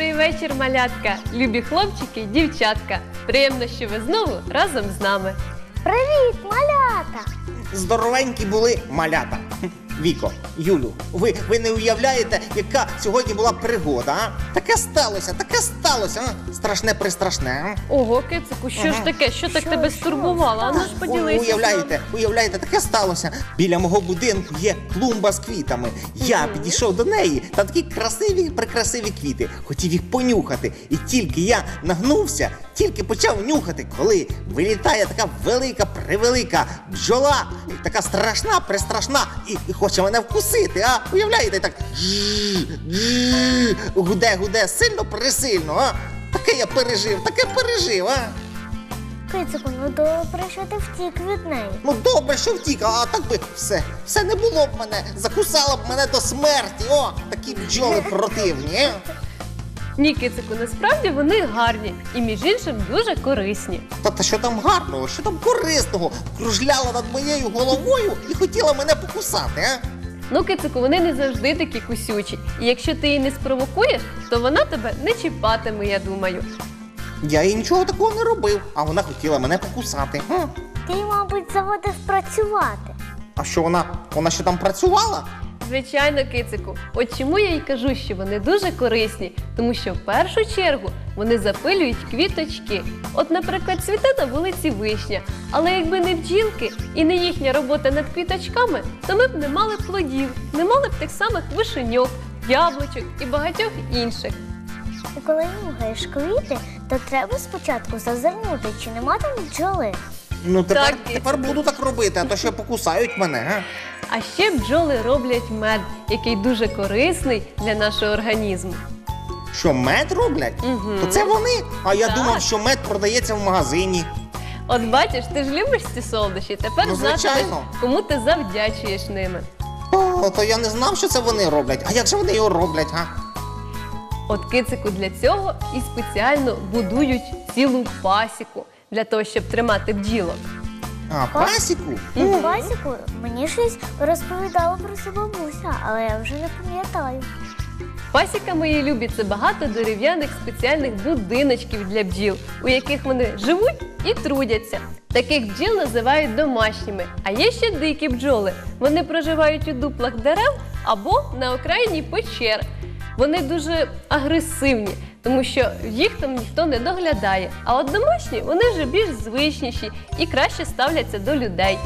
Добрий вечір, малятка, любі хлопчики, дівчатка. Приємно, що ви знову разом з нами. Привіт, малята! Здоровенькі були малята. Віко, Юлю, ви, ви не уявляєте, яка сьогодні була пригода, а? Таке сталося, таке сталося, а? Страшне пристрашне, а? Ого, кицику, що ж таке? Що так Що, тебе що? стурбувало? А ну ж поділися. з уявляєте, уявляєте, таке сталося. Біля мого будинку є клумба з квітами. Я підійшов до неї, там такі красиві, прекрасиві квіти. Хотів їх понюхати. І тільки я нагнувся, тільки почав нюхати, коли вилітає така велика, превелика бджола, така страшна, пристрашна, і, і хоче мене вкусити. А уявляєте, так «Жжж, жжж», гуде, гуде, сильно присильно. А таке я пережив, таке пережив. а Кицику, ну добре, що ти втік від неї. Ну добре, що втік, а так би все, все не було б мене, закусала б мене до смерті. О, такі бджоли противні. Ні, кицику, насправді вони гарні і між іншим дуже корисні. Та, та що там гарного, що там корисного? Кружляла над моєю головою і хотіла мене покусати, а? Ну, кицику, вони не завжди такі кусючі. І якщо ти її не спровокуєш, то вона тебе не чіпатиме, я думаю. Я їй нічого такого не робив, а вона хотіла мене покусати. М. Ти, мабуть, заводив працювати. А що вона? Вона ще там працювала? Звичайно, кицику. От чому я й кажу, що вони дуже корисні, тому що в першу чергу вони запилюють квіточки. От, наприклад, цвіте на вулиці вишня. Але якби не бджілки і не їхня робота над квіточками, то ми б не мали плодів, не мали б тих самих вишеньок, яблучок і багатьох інших. І коли нюхаєш квіти, то треба спочатку зазирнути, чи нема там бджоли. Ну тепер, Так, тепер буду так робити, а то ще покусають мене, а? А ще бджоли роблять мед, який дуже корисний для нашого організму. Що мед роблять? Мгм. То це вони. А я Так. думав, що мед продається в магазині. От бачиш, ти ж любиш ці солодощі, тепер Ну, знатимеш, звичайно. кому ти завдячуєш ними. О, то я не знав, що це вони роблять. А як же вони його роблять, а? От кицику для цього і спеціально будують цілу пасіку для того, щоб тримати бджілок. А, пасіку? Васіку, мені щось розповідала про це бабуся, але я вже не пам'ятаю. Пасіка мої любі це багато дерев'яних спеціальних будиночків для бджіл, у яких вони живуть і трудяться. Таких бджіл називають домашніми. А є ще дикі бджоли. Вони проживають у дуплах дерев або на окраїні печер. Вони дуже агресивні, тому що їх там ніхто не доглядає. А от домашні вони вже більш звичніші і краще ставляться до людей.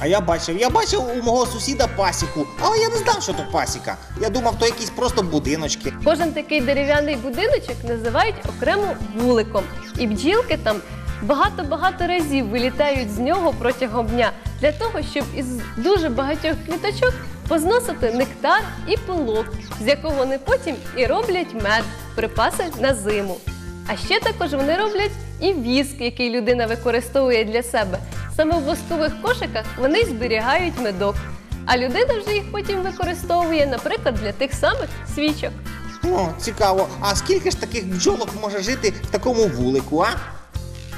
А я бачив, я бачив у мого сусіда пасіку, але я не знав, що то пасіка. Я думав, то якісь просто будиночки. Кожен такий дерев'яний будиночок називають окремо вуликом. І бджілки там багато-багато разів вилітають з нього протягом дня для того, щоб із дуже багатьох квіточок позносити нектар і пилок, з якого вони потім і роблять мед, припаси на зиму. А ще також вони роблять і віск, який людина використовує для себе. Саме в воскових кошиках вони зберігають медок. А людина вже їх потім використовує, наприклад, для тих самих свічок. О, цікаво. А скільки ж таких бджолок може жити в такому вулику, а?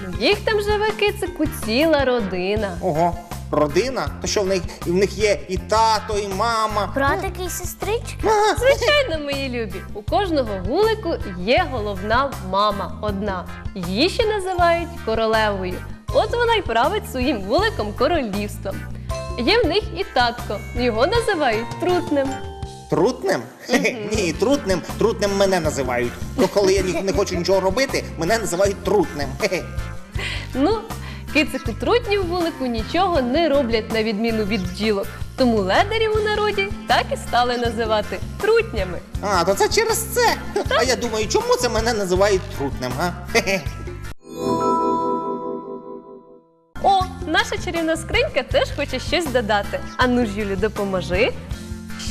Ну, їх там живе кицику ціла родина. Ого, родина? То що в них в них є і тато, і мама. Братики і сестрички. Звичайно, мої любі, у кожного вулику є головна мама одна. Її ще називають королевою. От вона й править своїм вуликом королівством. Є в них і татко, його називають. Трутнем? Хе-хе, Ні, трутнем, трутнем мене називають. То коли я не хочу нічого робити, мене називають трутнем. Хе-хе. Ну, кицику трутні в вулику нічого не роблять на відміну від бджілок. Тому ледарів у народі так і стали називати трутнями. А, то це через це. А я думаю, чому це мене називають трутнем, а? Хе-хе. О, наша чарівна скринька теж хоче щось додати. А ну ж, Юлі, допоможи.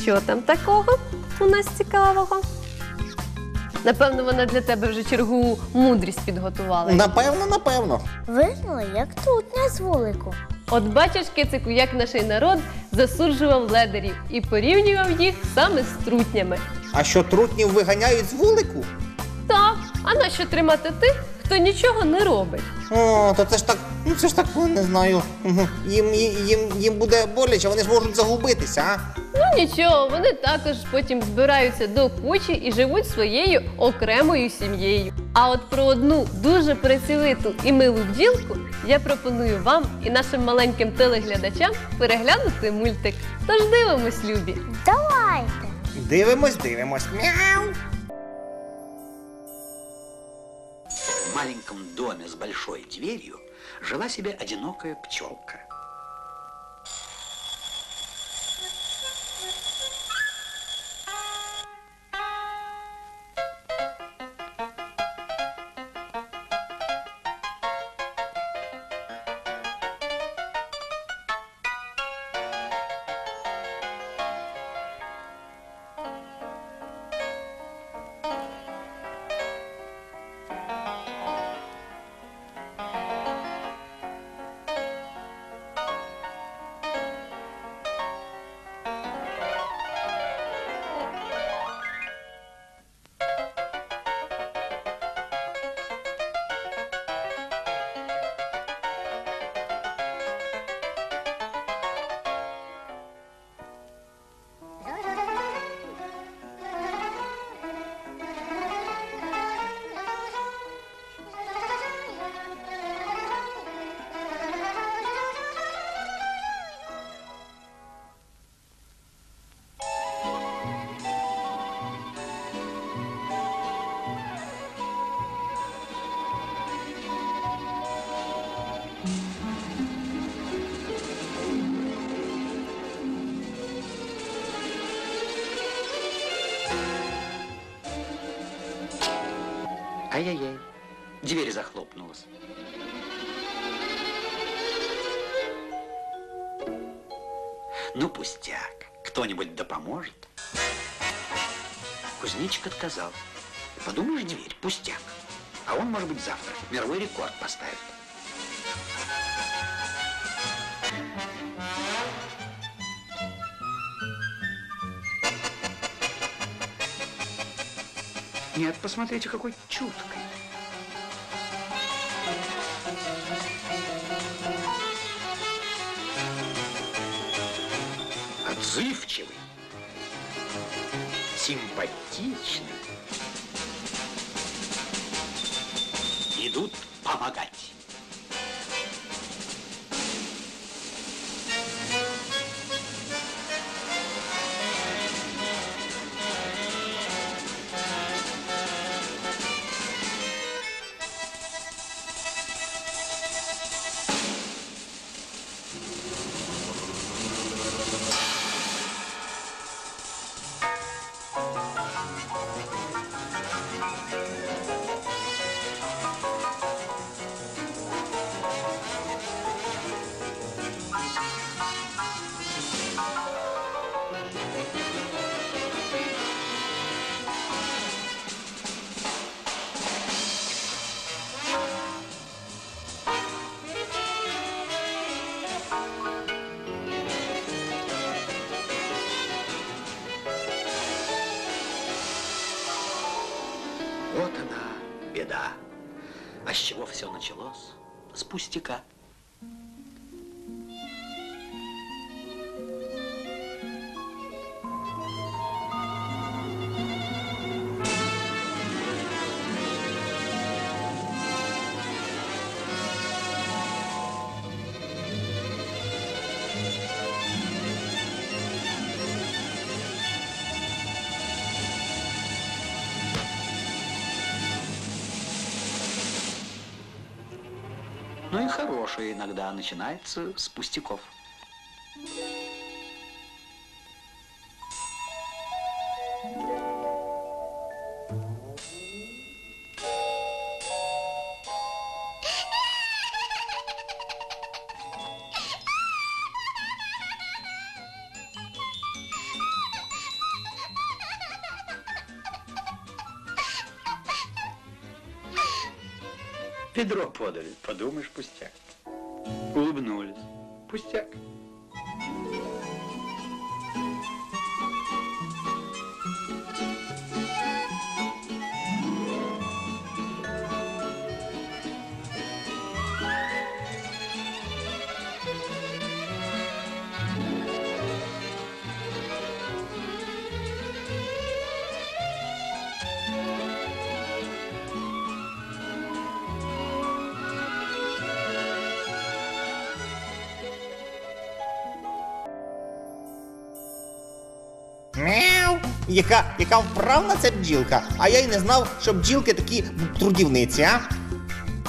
Що там такого у нас цікавого? Напевно, вона для тебе вже чергову мудрість підготувала. Напевно, напевно. Вигнали, як тут не з вулику. От бачиш, кицику, як наш народ засуджував ледарів і порівнював їх саме з трутнями. А що трутнів виганяють з вулику? Так, а нащо тримати тих, хто нічого не робить. О, то це ж так, ну це ж так, ну, не знаю. Їм, їм, їм буде боляче, вони ж можуть загубитися, а? Ну нічого, вони також потім збираються до кучі і живуть своєю окремою сім'єю. А от про одну дуже працьовиту і милу бджілку я пропоную вам і нашим маленьким телеглядачам переглянути мультик. Тож дивимось, любі! Давайте. Дивимось, дивимось. Мяу. В маленьком доме с большой дверью жила себе одинокая пчелка. Ай-яй-яй, дверь захлопнулась. Ну, пустяк, кто-нибудь да поможет. Кузнечик отказал. Подумаешь, дверь, пустяк. А он, может быть, завтра мировой рекорд поставит. Нет, посмотрите, какой чуткой. Отзывчивый. Симпатичный. Идут помогать. Пустяка. Ну и хорошее иногда начинается с пустяков. Ведро подали, подумаешь, пустяк. Улыбнулись. Пустяк. Яка, яка вправна ця бджілка, а я й не знав, що бджілки такі трудівниці, а?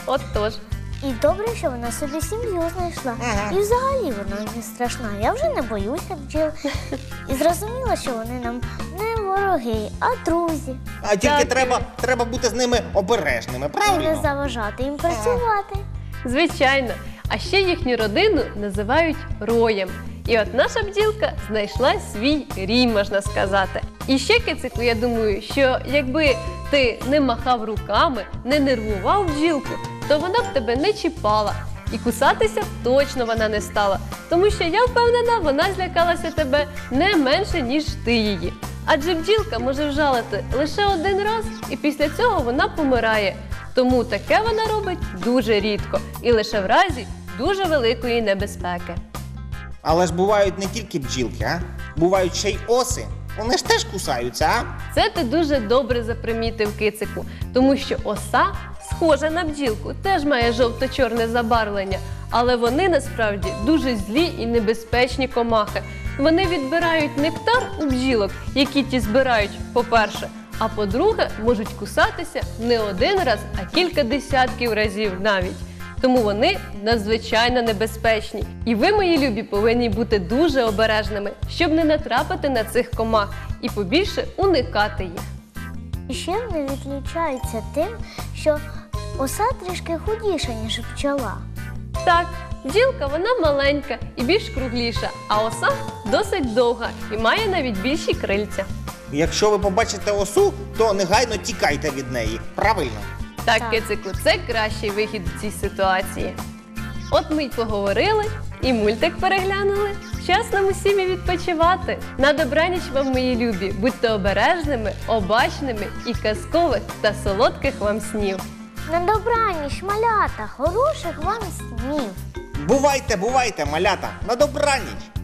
От тож. І добре, що вона собі сім'ю знайшла. Ага. І взагалі вона не страшна. Я вже не боюся бджіл. І зрозуміла, що вони нам не вороги, а друзі. А тільки Так. треба, треба бути з ними обережними, І не заважати їм працювати. Звичайно. А ще їхню родину називають роєм. І от наша бджілка знайшла свій рій, можна сказати. І ще кицику, я думаю, що якби ти не махав руками, не нервував бджілку, то вона б тебе не чіпала. І кусатися точно вона не стала. Тому що я впевнена, вона злякалася тебе не менше, ніж ти її. Адже бджілка може вжалити лише один раз, і після цього вона помирає. Тому таке вона робить дуже рідко і лише в разі дуже великої небезпеки. Але ж бувають не тільки бджілки, а? Бувають ще й оси. Вони ж теж кусаються, а? Це ти дуже добре запримітив кицику, тому що оса, схожа на бджілку, теж має жовто-чорне забарвлення, але вони насправді дуже злі і небезпечні комахи. Вони відбирають нектар у бджілок, які ті збирають, по-перше, а по-друге, можуть кусатися не один раз, а кілька десятків разів навіть. Тому вони надзвичайно небезпечні. І ви, мої любі, повинні бути дуже обережними, щоб не натрапити на цих комах і побільше уникати їх. І ще вони відлічаються тим, що оса трішки худіша, ніж пчола. Так, бджілка вона маленька і більш кругліша, а оса досить довга і має навіть більші крильця. Якщо ви побачите осу, то негайно тікайте від неї. Правильно? Так, кицику, це кращий вихід у цій ситуації. От ми й поговорили, і мультик переглянули. Час нам усім і відпочивати. На добраніч вам, мої любі, будьте обережними, обачними і казкових та солодких вам снів. На добраніч, малята, хороших вам снів! Бувайте, бувайте, малята, на добраніч.